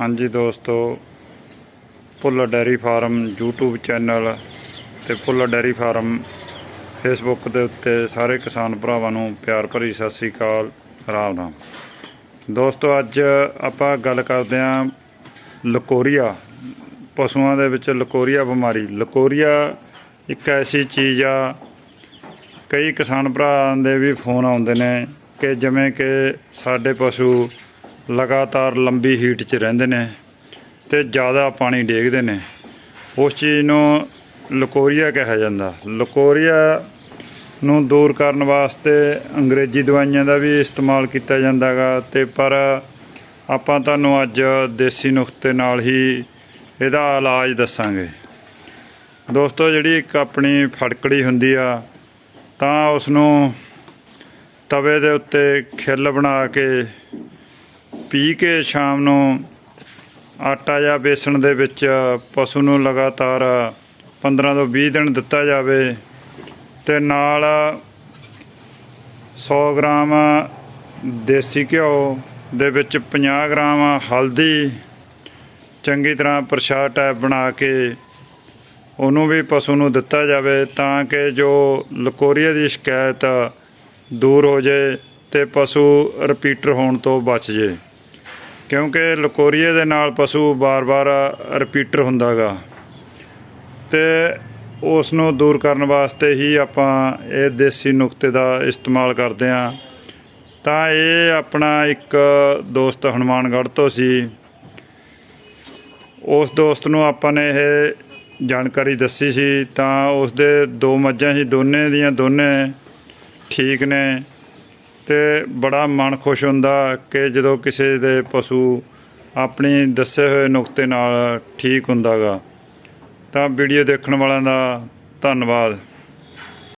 ਹਾਂਜੀ ਦੋਸਤੋ Bhullar dairy farm YouTube channel ਤੇ ਭੁੱਲਰ ਡੈਰੀ ਫਾਰਮ ਫੇਸਬੁੱਕ ਦੇ ਉੱਤੇ ਸਾਰੇ ਕਿਸਾਨ ਭਰਾਵਾਂ ਨੂੰ ਪਿਆਰ ਭਰੀ ਸਤਿ ਸ੍ਰੀ ਅਕਾਲ, ਰਾਮ ਰਾਮ। ਦੋਸਤੋ, ਅੱਜ ਆਪਾਂ ਗੱਲ ਕਰਦੇ ਹਾਂ ਲਕੋਰੀਆ, ਪਸ਼ੂਆਂ ਦੇ ਵਿੱਚ ਲਕੋਰੀਆ ਬਿਮਾਰੀ। ਲਕੋਰੀਆ ਇੱਕ ਐਸੀ ਚੀਜ਼ ਆ, ਕਈ ਕਿਸਾਨ ਭਰਾ ਦੇ ਵੀ ਫੋਨ ਆਉਂਦੇ ਨੇ ਕਿ ਜਿਵੇਂ ਕਿ ਸਾਡੇ ਪਸ਼ੂ ਲਗਾਤਾਰ ਲੰਬੀ ਹੀਟ 'ਚ ਰਹਿੰਦੇ ਨੇ ਤੇ ਜ਼ਿਆਦਾ ਪਾਣੀ ਡੇਗਦੇ ਨੇ। ਉਸ ਚੀਜ਼ ਨੂੰ ਲਕੋਰੀਆ ਕਿਹਾ ਜਾਂਦਾ। ਲਕੋਰੀਆ ਨੂੰ ਦੂਰ ਕਰਨ ਵਾਸਤੇ ਅੰਗਰੇਜ਼ੀ ਦਵਾਈਆਂ ਦਾ ਵੀ ਇਸਤੇਮਾਲ ਕੀਤਾ ਜਾਂਦਾਗਾ ਤੇ ਪਰ ਆਪਾਂ ਤੁਹਾਨੂੰ ਅੱਜ ਦੇਸੀ ਨੁਕਤੇ ਨਾਲ ਹੀ ਇਹਦਾ ਇਲਾਜ ਦੱਸਾਂਗੇ। ਦੋਸਤੋ, ਜਿਹੜੀ ਇੱਕ ਆਪਣੀ ਫੜਕੜੀ ਹੁੰਦੀ ਆ, ਤਾਂ ਉਸ ਨੂੰ ਤਵੇ ਦੇ ਉੱਤੇ ਖਿੱਲ ਬਣਾ ਕੇ ਪੀ ਕੇ ਸ਼ਾਮ ਨੂੰ ਆਟਾ ਜਾਂ ਬੇਸਣ ਦੇ ਵਿੱਚ ਪਸ਼ੂ ਨੂੰ ਲਗਾਤਾਰ 15 ਤੋਂ 20 ਦਿਨ ਦਿੱਤਾ ਜਾਵੇ ਤੇ ਨਾਲ 100 ਗ੍ਰਾਮ ਦੇਸੀ ਘਿਓ ਦੇ ਵਿੱਚ 50 ਗ੍ਰਾਮ ਹਲਦੀ ਚੰਗੀ ਤਰ੍ਹਾਂ ਪ੍ਰਸ਼ਾਦ ਟਾਈਪ ਬਣਾ ਕੇ ਉਹਨੂੰ ਵੀ ਪਸ਼ੂ ਨੂੰ ਦਿੱਤਾ ਜਾਵੇ ਤਾਂ ਕਿ ਜੋ ਲਕੋਰੀਆ ਦੀ ਸ਼ਿਕਾਇਤ ਦੂਰ ਹੋ ਜਾਏ ਤੇ ਪਸ਼ੂ ਰਿਪੀਟਰ ਹੋਣ ਤੋਂ ਬਚ ਜੇ ਕਿਉਂਕਿ ਲਕੋਰੀਏ ਦੇ ਨਾਲ ਪਸ਼ੂ ਬਾਰ-ਬਾਰ ਰਿਪੀਟਰ ਹੁੰਦਾਗਾ। ਤੇ ਉਸ ਨੂੰ ਦੂਰ ਕਰਨ ਵਾਸਤੇ ਹੀ ਆਪਾਂ ਇਹ ਦੇਸੀ ਨੁਕਤੇ ਦਾ ਇਸਤੇਮਾਲ ਕਰਦੇ ਆਂ। ਤਾਂ ਇਹ ਆਪਣਾ ਇੱਕ ਦੋਸਤ ਹਨੂਮਾਨਗੜ੍ਹ ਤੋਂ ਸੀ। ਉਸ ਦੋਸਤ ਨੂੰ ਆਪਾਂ ਨੇ ਇਹ ਜਾਣਕਾਰੀ ਦੱਸੀ ਸੀ। ਤਾਂ ਉਸ ਦੇ ਦੋ ਮੱਝਾਂ ਸੀ। ਦੋਨੇ ਦੀਆਂ ਦੋਨੇ ਠੀਕ ਨੇ। ਤੇ ਬੜਾ ਮਨ ਖੁਸ਼ ਹੁੰਦਾ ਕਿ ਜਦੋਂ ਕਿਸੇ ਦੇ ਪਸ਼ੂ ਆਪਣੀ ਦੱਸੇ ਹੋਏ ਨੁਕਤੇ ਨਾਲ ਠੀਕ ਹੁੰਦਾਗਾ। ਤਾਂ ਵੀਡੀਓ ਦੇਖਣ ਵਾਲਿਆਂ ਦਾ ਧੰਨਵਾਦ।